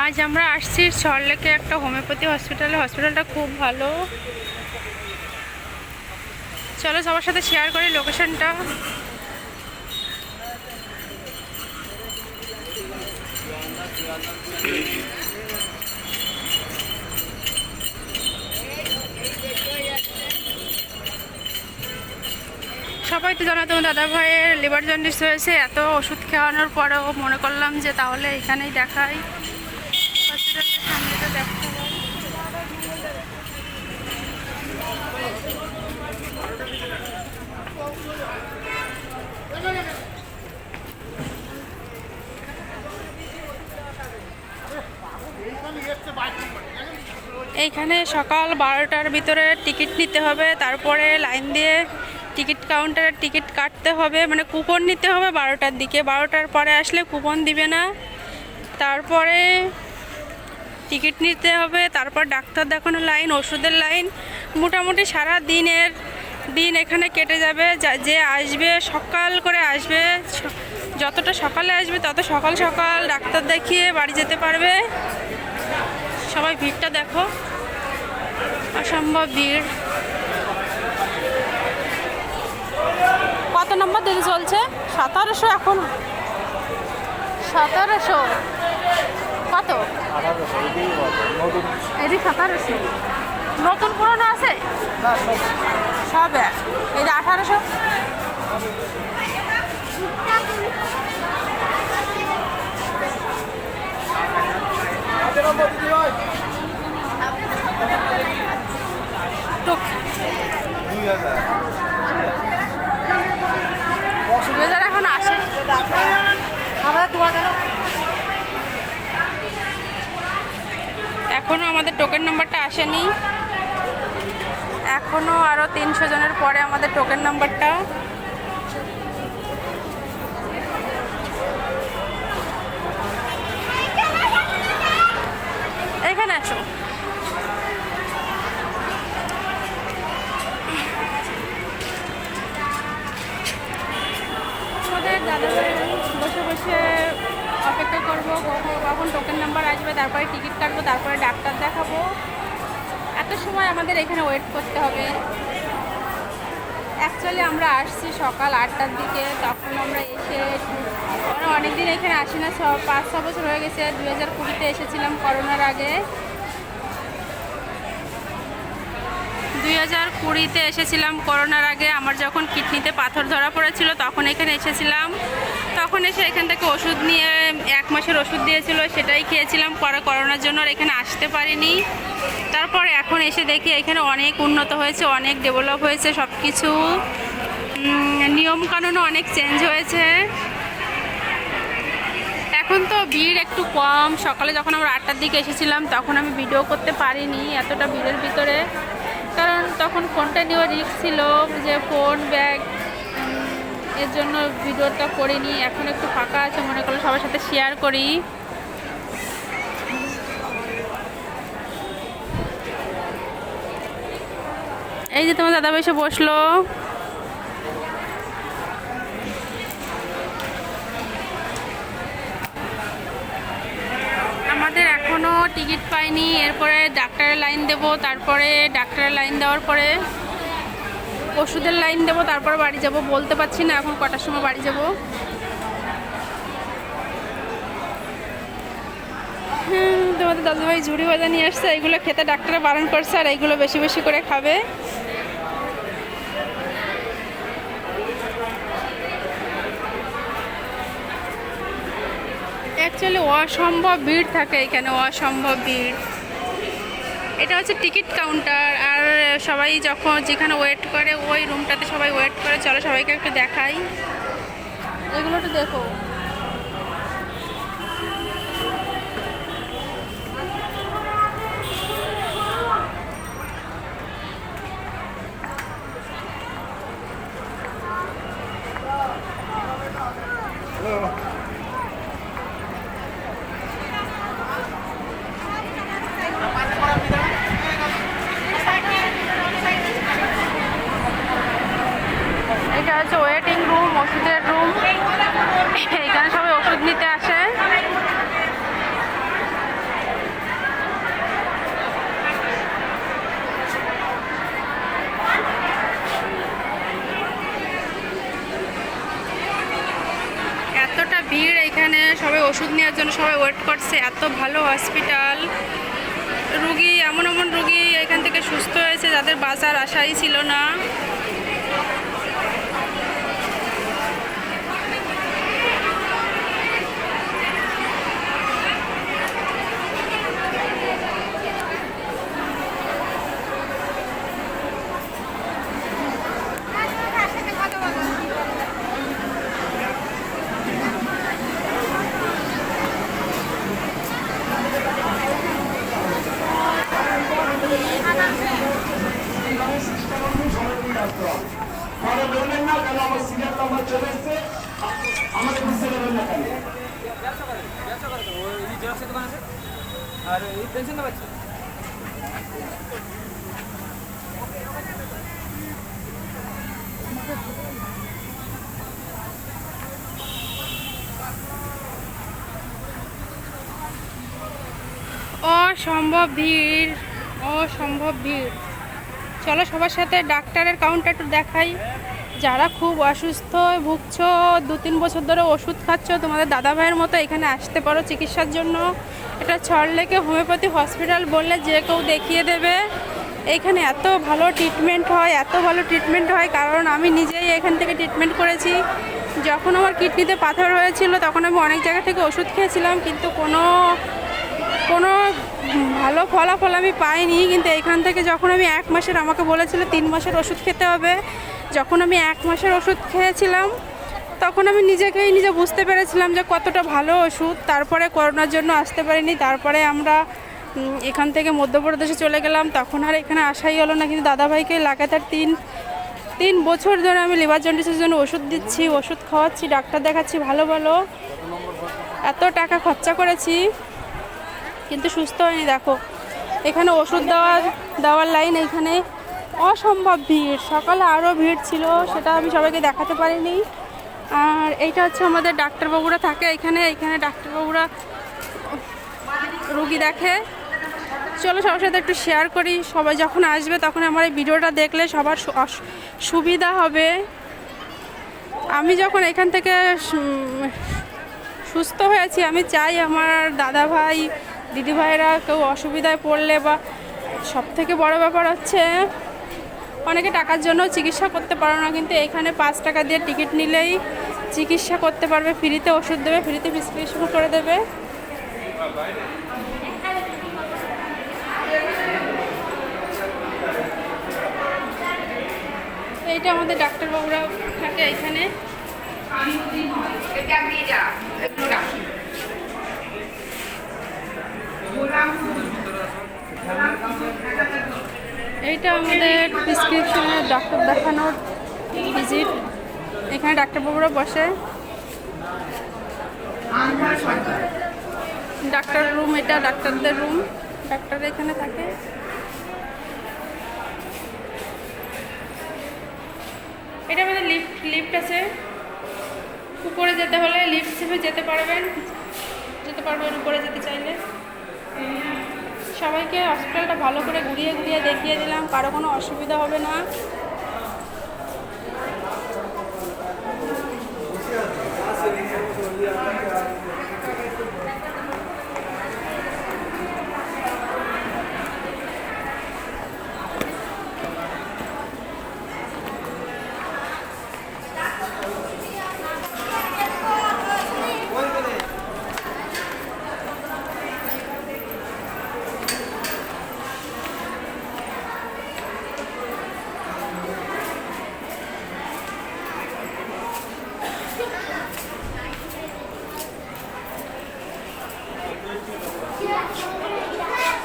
আজ আমরা আসছি সরলেকে একটা হোমিওপ্যাথি হসপিটালে। হসপিটালটা খুব ভালো। চলো সবার সাথে শেয়ার করি লোকেশনটা সবাই তো জানো, তোমার দাদা ভাইয়ের লিভার জন্ডিস হয়েছে, এত ওষুধ খাওয়ানোর পরেও মনে করলাম যে তাহলে এখানেই দেখাই হসপিটালের সামনেটা দেখতে হবে। এইখানে সকাল বারোটার ভিতরে টিকিট নিতে হবে, তারপরে লাইন দিয়ে টিকিট কাউন্টারে টিকিট কাটতে হবে মানে কুপন নিতে হবে বারোটার দিকে। বারোটার পরে আসলে কুপন দিবে না। তারপরে টিকিট নিতে হবে, তারপর ডাক্তার দেখানোর লাইন, ওষুধের লাইন। মোটামুটি সারা দিনের, দিন এখানে কেটে যাবে। যে আসবে সকাল করে আসবে যতটা সকালে আসবে তত সকাল সকাল ডাক্তার দেখিয়ে বাড়ি যেতে পারবে। সবাই ভিড়টা দেখো। অসম্ভব ভিড়। কত নম্বর দিদি চলছে? সতেরোশো এখন। সতেরোশো। কত? এটি সতেরোশো। নতুন পুরনো আছে? সব এক। এই যে আঠারোশো দুই হাজার এখন আসে। এখনও আমাদের টোকেন নাম্বারটা আসেনি। এখনও আরও তিনশো জনের পরে আমাদের টোকেন নাম্বারটা এখানে আসো আমাদের দাদা বসে বসে অপেক্ষা করব, কখন টোকেন নাম্বার আসবে, তারপরে টিকিট কাটবো, তারপরে ডাক্তার দেখাবো। এত সময় আমাদের এখানে ওয়েট করতে হবে। অ্যাকচুয়ালি আমরা আসছি সকাল আটটার দিকে, তখন আমরা এসে অনেকদিন এখানে আসি না, ছ পাঁচ, ছ বছর হয়ে গেছে দু হাজার কুড়িতে এসেছিলাম করোনার আগে। দুই হাজার কুড়িতে এসেছিলাম করোনার আগে, আমার যখন কিডনিতে পাথর ধরা পড়েছিল তখন এখানে এসেছিলাম। তখন এসে এখান থেকে ওষুধ নিয়ে এক মাসের ওষুধ দিয়েছিল, সেটাই খেয়েছিলাম, পরে করোনার জন্য আর এখানে আসতে পারিনি। তারপর এখন এসে দেখি এখানে অনেক উন্নত হয়েছে, অনেক ডেভেলপ হয়েছে সব কিছু নিয়মকানুনও অনেক চেঞ্জ হয়েছে। এখন তো ভিড় একটু কম। সকালে যখন আমরা আটটার দিকে এসেছিলাম, তখন আমি ভিডিও করতে পারিনি এতটা ভিড়ের ভিতরে। কারণ তখন ফোনটা নিয়েও রিস্ক ছিল যে ফোন ব্যাগ এর জন্য ভিডিওটা করিনি। এখন একটু ফাঁকা আছে, মনে করল সবার সাথে শেয়ার করি। এই যে তোমার দাদা এসে বসল। আমাদের এখনও টিকিট পাইনি, এরপরে ডাক্তারের লাইন দেব, তারপরে ডাক্তারের লাইন দেওয়ার পরে ওষুধের লাইন দেব, তারপরে বাড়ি যাব, বলতে পারছি না এখন কটার সময় বাড়ি যাব। তোমাদের দাদুভাই ঝুড়ি বাজা নিয়ে আসছে এগুলো খেতে ডাক্তারে বারণ করছে আর এইগুলো বেশি বেশি করে খাবে। অ্যাকচুয়ালি অসম্ভব ভিড় থাকে এখানে, অসম্ভব ভিড়। এটা হচ্ছে টিকিট কাউন্টার আর সবাই যখন যেখানে ওয়েট করে, ওই রুমটাতে সবাই ওয়েট করে। চলো সবাইকে একটু দেখাই। এগুলো তো দেখো এটা হচ্ছে ওয়েটিং রুম ওষুধের রুম সবাই ওষুধ নেওয়ার জন্য সবাই ওয়েট করছে। এত ভালো হসপিটাল রুগী, এমন এমন রুগী এখান থেকে সুস্থ হয়েছে যাদের বাজার আশাই ছিল না আমাদের বলবেন না কেন আমার সিনিয়র নাম্বার চলে এসছে আমাকে বুঝতে দেবেন না কেন আর এই পেনশন না পাচ্ছি অসম্ভব ভিড় অসম্ভব ভিড়। চলো সবার সাথে ডাক্তারের কাউন্টারটা দেখাই। যারা খুব অসুস্থ ভুগছো দু তিন বছর ধরে ওষুধ খাচ্ছ, তোমাদের দাদা ভাইয়ের মতো এখানে আসতে পারো চিকিৎসার জন্য। এটা ছড়লেকে হোমিওপ্যাথি হসপিটাল বললে যে কেউ দেখিয়ে দেবে। এখানে এত ভালো ট্রিটমেন্ট হয়, এত ভালো ট্রিটমেন্ট হয়, কারণ আমি নিজেই এখান থেকে ট্রিটমেন্ট করেছি। যখন আমার কিডনিতে পাথর হয়েছিল, তখন আমি অনেক জায়গা থেকে ওষুধ খেয়েছিলাম, কিন্তু কোনো কোনো ভালো ফলাফল আমি পাইনি। কিন্তু এখান থেকে যখন আমি এক মাসের আমাকে বলেছিল, তিন মাসের ওষুধ খেতে হবে যখন আমি এক মাসের ওষুধ খেয়েছিলাম, তখন আমি নিজেকেই নিজে বুঝতে পেরেছিলাম যে কতটা ভালো ওষুধ। তারপরে করোনার জন্য আসতে পারিনি। তারপরে আমরা এখান থেকে মধ্যপ্রদেশে চলে গেলাম। তখন আর এখানে আসাই হলো না। কিন্তু দাদাভাইকে লাগাতার তিন তিন বছর ধরে আমি লিভার জন্ডিসের জন্য ওষুধ দিচ্ছি, ওষুধ খাওয়াচ্ছি, ডাক্তার দেখাচ্ছি, ভালো ভালো। এত টাকা খরচা করেছি, কিন্তু সুস্থ হয়নি। দেখো, এখানে ওষুধ দেওয়ার দেওয়ার লাইন এখানে অসম্ভব ভিড়। সকালে আরও ভিড় ছিল, সেটা আমি সবাইকে দেখাতে পারিনি। আর এইটা হচ্ছে আমাদের ডাক্তারবাবুরা থাকে এখানে এখানে ডাক্তারবাবুরা রুগী দেখে। চলো সবার সাথে একটু শেয়ার করি, সবাই যখন আসবে তখন আমার এই ভিডিওটা দেখলে সবার সুবিধা হবে। আমি যখন এখান থেকে সুস্থ হয়েছি, আমি চাই আমার দাদা ভাই দিদি ভাইরা কেউ অসুবিধায় পড়লে বা সব থেকে বড় ব্যাপার হচ্ছে অনেকে টাকার জন্য চিকিৎসা করতে পারো না, কিন্তু এখানে পাঁচ টাকা দিয়ে টিকিট নিলেই চিকিৎসা করতে পারবে, ফ্রিতে ওষুধ দেবে, ফ্রিতে প্রেসক্রিপশন করে দেবে। এইটা আমাদের ডাক্তারবাবুরা থাকে এখানে এইটা আমাদের প্রেসক্রিপশনের ডাক্তার দেখানোর ভিজিট এখানে ডাক্তারবাবুরা বসে। ডাক্তার রুম এটা ডাক্তারদের রুম ডাক্তার এখানে থাকে। এটা আমাদের লিফট লিফট আছে। উপরে যেতে হলে লিফট চেপে যেতে পারবেন। যেতে পারবেন উপরে যেতে চাইলে। সবাইকে হসপিটালটা ভালো করে ঘুরিয়ে ঘুরিয়ে দেখিয়ে দিলাম কারও কোনো অসুবিধা হবে না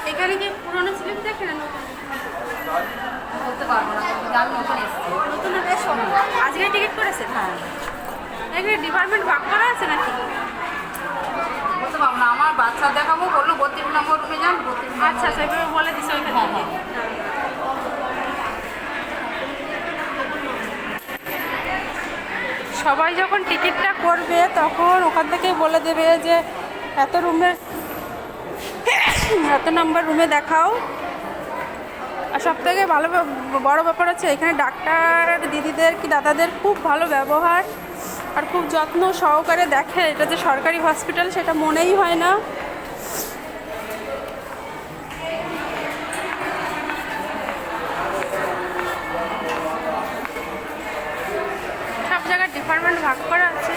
এখানে কি পুরনো স্লিপ দেখে না নতুন বলতে নতুন এসছে। নতুন আজকে টিকিট করেছে? হ্যাঁ। এখানে ডিপার্টমেন্ট ভাগ করা আছে নাকি? বলতে পারব না। আমার বাচ্চা দেখাবো বলল বত্রিশ নম্বর রুমে যান বত্রিশ আচ্ছা আচ্ছা এভাবে বলে ওইখানে হ্যাঁ সবাই যখন টিকিটটা করবে তখন ওখান থেকেই বলে দেবে যে এত রুমে এত নাম্বার রুমে দেখাও। আর সব থেকে ভালো বড় ব্যাপার হচ্ছে এখানে ডাক্তার, দিদিদের কি দাদাদের খুব ভালো ব্যবহার আর খুব যত্ন সহকারে দেখে। এটা যে সরকারি হসপিটাল সেটা মনেই হয় না। সব ডিপার্টমেন্ট ভাগ করা আছে।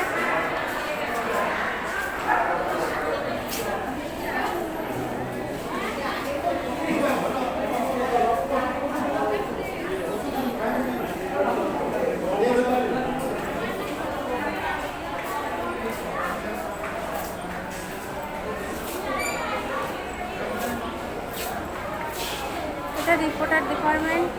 এটা রিপোর্টার ডিপার্টমেন্ট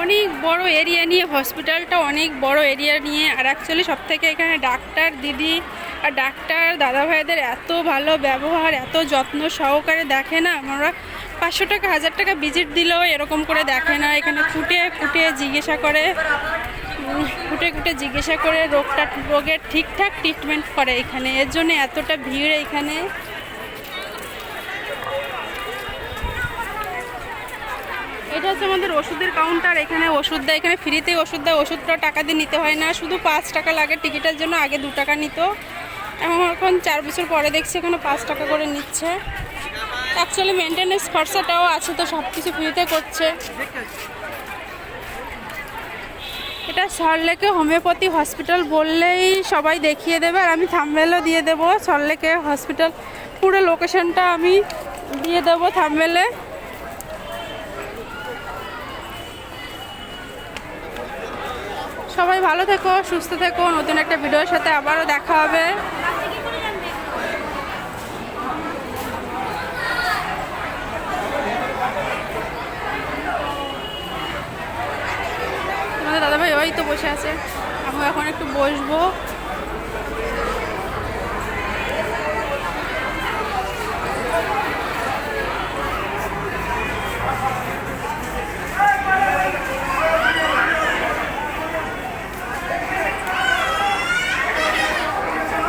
অনেক বড় এরিয়া নিয়ে হসপিটালটা অনেক বড় এরিয়া নিয়ে, আর অ্যাকচুয়ালি সব থেকে এখানে ডাক্তার দিদি আর ডাক্তার দাদা ভাইদের এত ভালো ব্যবহার, এত যত্ন সহকারে দেখে না, আমরা পাঁচশো টাকা, হাজার টাকা ভিজিট দিলেও এরকম করে দেখে না। এখানে ফুটে ফুটে জিজ্ঞাসা করে ফুটে ফুটে জিজ্ঞাসা করে রোগটা, রোগের ঠিকঠাক ট্রিটমেন্ট করে এখানে। এর জন্য এতটা ভিড় এখানে। এটা হচ্ছে আমাদের ওষুধের কাউন্টার এখানে ওষুধ দেয়, এখানে ফ্রিতে ওষুধ দেয়, ওষুধটা টাকা দিয়ে নিতে হয় না। শুধু পাঁচ টাকা লাগে টিকিটের জন্য, আগে দু টাকা নিত। এখন চার বছর পরে দেখছি এখানে পাঁচ টাকা করে নিচ্ছে। অ্যাকচুয়ালি মেনটেন্যান্স খরচাটাও আছে তো সব কিছু ফ্রিতে করছে। এটা সরলেকে হোমিওপ্যাথি হসপিটাল বললেই সবাই দেখিয়ে দেবে, আর আমি থামবেলও দিয়ে দেবো। সরলেকে হসপিটাল পুরো লোকেশনটা আমি দিয়ে দেবো থামবেলে সবাই ভালো থেকো, সুস্থ থেকো। নতুন একটা ভিডিওর সাথে আবারও দেখা হবে। তোমাদের দাদাভাই ওই তো বসে আছে। আমি এখন একটু বসবো।